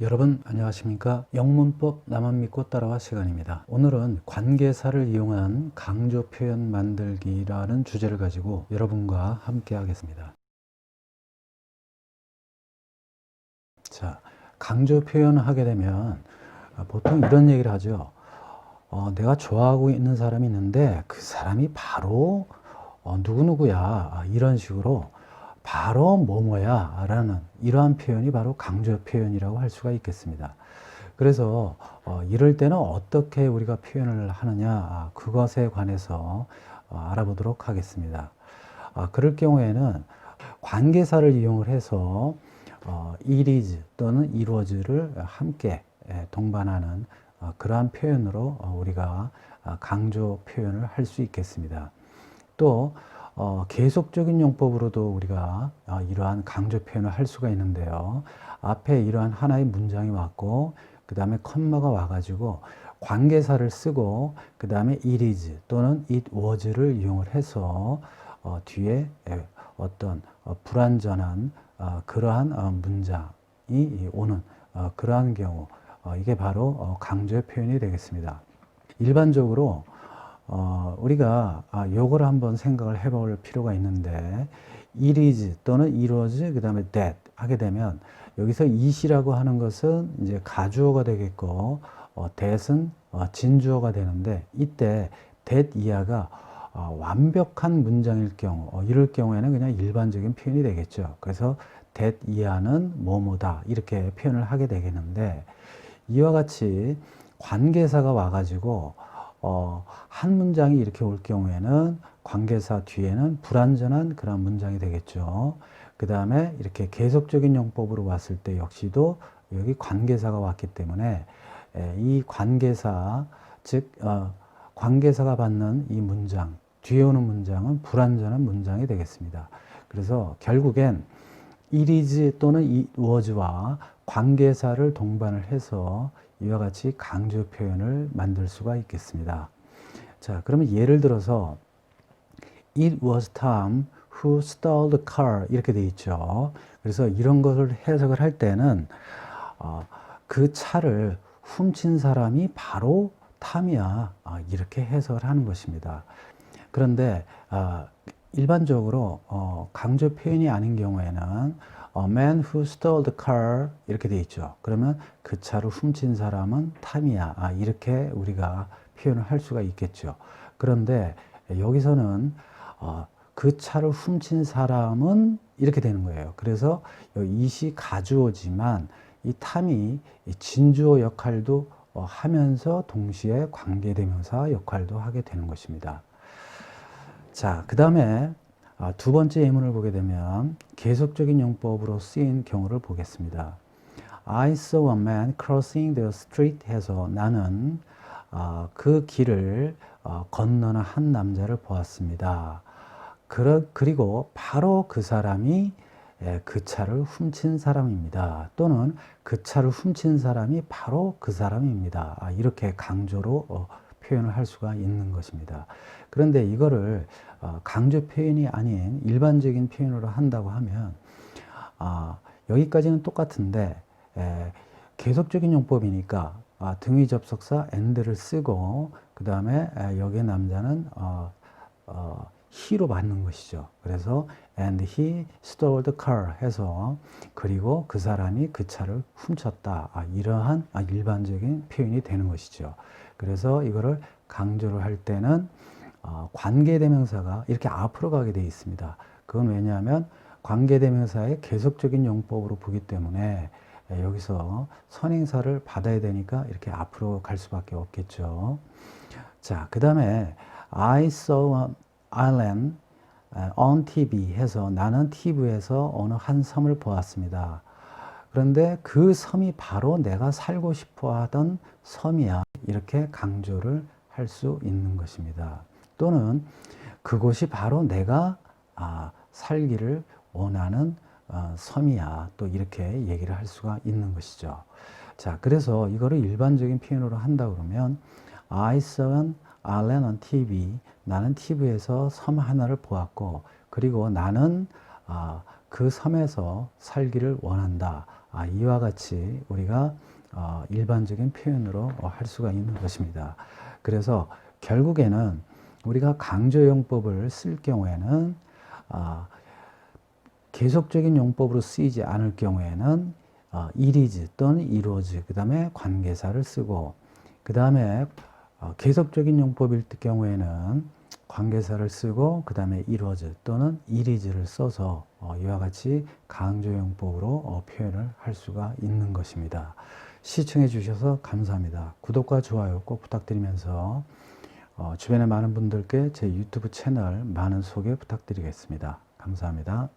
여러분 안녕하십니까? 영문법 나만 믿고 따라와 시간입니다. 오늘은 관계사를 이용한 강조 표현 만들기라는 주제를 가지고 여러분과 함께 하겠습니다. 자 강조 표현을 하게 되면 아, 보통 이런 얘기를 하죠. 어, 내가 좋아하고 있는 사람이 있는데 그 사람이 바로 어, 누구누구야. 아, 이런 식으로 바로 뭐뭐야 라는 이러한 표현이 바로 강조 표현이라고 할 수가 있겠습니다. 그래서 어, 이럴 때는 어떻게 우리가 표현을 하느냐 아, 그것에 관해서 어, 알아보도록 하겠습니다. 아, 그럴 경우에는 관계사를 이용을 해서 어, is 또는 was를 함께 예, 동반하는 어, 그러한 표현으로 어, 우리가 아, 강조 표현을 할 수 있겠습니다. 또 어, 계속적인 용법으로도 우리가 어, 이러한 강조 표현을 할 수가 있는데요. 앞에 이러한 하나의 문장이 왔고, 그 다음에 컴마가 와가지고 관계사를 쓰고, 그 다음에 it is 또는 it was를 이용을 해서 어, 뒤에 에, 어떤 어, 불완전한 어, 그러한 어, 문장이 오는 어, 그러한 경우, 어, 이게 바로 어, 강조의 표현이 되겠습니다. 일반적으로 어, 우리가 아, 요거를 한번 생각을 해볼 필요가 있는데 it is 또는 it was 그 다음에 that 하게 되면 여기서 it이라고 하는 것은 이제 가주어가 되겠고 어, that은 어, 진주어가 되는데 이때 that 이하가 어, 완벽한 문장일 경우 어, 이럴 경우에는 그냥 일반적인 표현이 되겠죠. 그래서 that 이하는 뭐뭐다 이렇게 표현을 하게 되겠는데 이와 같이 관계사가 와가지고 어, 한 문장이 이렇게 올 경우에는 관계사 뒤에는 불완전한 그런 문장이 되겠죠. 그 다음에 이렇게 계속적인 용법으로 왔을 때 역시도 여기 관계사가 왔기 때문에 에, 이 관계사, 즉, 어, 관계사가 받는 이 문장, 뒤에 오는 문장은 불완전한 문장이 되겠습니다. 그래서 결국엔 is 또는 it was와 관계사를 동반을 해서 이와 같이 강조 표현을 만들 수가 있겠습니다. 자, 그러면 예를 들어서 It was Tom who stole the car 이렇게 돼 있죠. 그래서 이런 것을 해석을 할 때는 어, 그 차를 훔친 사람이 바로 탐이야 아, 이렇게 해석을 하는 것입니다. 그런데 아, 일반적으로 어, 강조 표현이 아닌 경우에는 A man who stole the car 이렇게 돼 있죠. 그러면 그 차를 훔친 사람은 탐이야. 아, 이렇게 우리가 표현을 할 수가 있겠죠. 그런데 여기서는 어, 그 차를 훔친 사람은 이렇게 되는 거예요. 그래서 이시 가주어지만 이 탐이 진주어 역할도 어, 하면서 동시에 관계대명사 역할도 하게 되는 것입니다. 자, 그 다음에 아, 두 번째 예문을 보게 되면 계속적인 용법으로 쓰인 경우를 보겠습니다. I saw a man crossing the street 해서 나는 어, 그 길을 어, 건너는 한 남자를 보았습니다. 그, 그리고 바로 그 사람이 예, 그 차를 훔친 사람입니다. 또는 그 차를 훔친 사람이 바로 그 사람입니다. 아, 이렇게 강조로 어, 표현을 할 수가 있는 것입니다. 그런데 이거를 어, 강조 표현이 아닌 일반적인 표현으로 한다고 하면 아, 여기까지는 똑같은데 에, 계속적인 용법이니까 아, 등위 접속사 and를 쓰고 그 다음에 여기에 남자는 어, 어, he로 맞는 것이죠. 그래서 and he stole the car 해서 그리고 그 사람이 그 차를 훔쳤다. 아, 이러한 아, 일반적인 표현이 되는 것이죠. 그래서 이거를 강조를 할 때는 어, 관계대명사가 이렇게 앞으로 가게 되어 있습니다. 그건 왜냐하면 관계대명사의 계속적인 용법으로 보기 때문에 예, 여기서 선행사를 받아야 되니까 이렇게 앞으로 갈 수밖에 없겠죠. 자, 그 다음에 I saw an island on TV 해서 나는 TV에서 어느 한 섬을 보았습니다. 그런데 그 섬이 바로 내가 살고 싶어 하던 섬이야. 이렇게 강조를 할 수 있는 것입니다. 또는 그곳이 바로 내가 아, 살기를 원하는 어, 섬이야. 또 이렇게 얘기를 할 수가 있는 것이죠. 자, 그래서 이거를 일반적인 표현으로 한다 그러면 I saw an island on TV. 나는 TV에서 섬 하나를 보았고, 그리고 나는 아, 그 섬에서 살기를 원한다. 아, 이와 같이 우리가 어, 일반적인 표현으로 어, 할 수가 있는 것입니다. 그래서 결국에는 우리가 강조용법을 쓸 경우에는 아, 계속적인 용법으로 쓰이지 않을 경우에는 어, 이리즈 또는 이루어즈 그 다음에 관계사를 쓰고 그 다음에 어, 계속적인 용법일 경우에는 관계사를 쓰고 그 다음에 이루어즈 또는 이리즈를 써서 어, 이와 같이 강조용법으로 어, 표현을 할 수가 있는 것입니다. 시청해 주셔서 감사합니다. 구독과 좋아요 꼭 부탁드리면서 어, 주변의 많은 분들께 제 유튜브 채널 많은 소개 부탁드리겠습니다. 감사합니다.